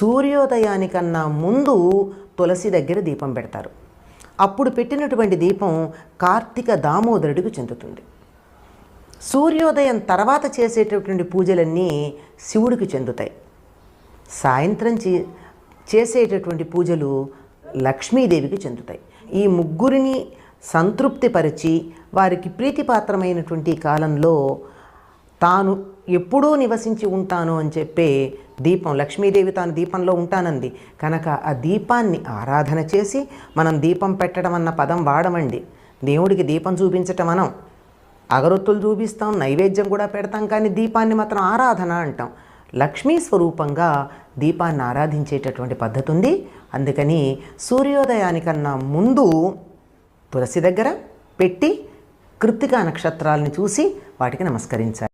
సూర్యోదయానికన్నా ముందు తులసి దగ్గర దీపం పెడతారు. అప్పుడు పెట్టినటువంటి దీపం కార్తీక దామోదరుడికి చెందుతుంది. సూర్యోదయం తర్వాత చేసేటటువంటి పూజలన్నీ శివుడికి చెందుతాయి. సాయంత్రం చే చేసేటటువంటి పూజలు లక్ష్మీదేవికి చెందుతాయి. ఈ ముగ్గురిని సంతృప్తిపరిచి వారికి ప్రీతిపాత్రమైనటువంటి కాలంలో తాను ఎప్పుడూ నివసించి ఉంటాను అని చెప్పే దీపం లక్ష్మీదేవి తాను దీపంలో ఉంటానంది. కనుక ఆ దీపాన్ని ఆరాధన చేసి మనం దీపం పెట్టడం అన్న పదం వాడమండి. దేవుడికి దీపం చూపించటం మనం అగరొత్తులు చూపిస్తాం నైవేద్యం కూడా పెడతాం కానీ దీపాన్ని మాత్రం ఆరాధన అంటాం. లక్ష్మీ స్వరూపంగా దీపాన్ని ఆరాధించేటటువంటి పద్ధతి ఉంది. అందుకని సూర్యోదయానికన్నా ముందు తులసి దగ్గర పెట్టి కృత్తికా నక్షత్రాలను చూసి వాటికి నమస్కరించాలి.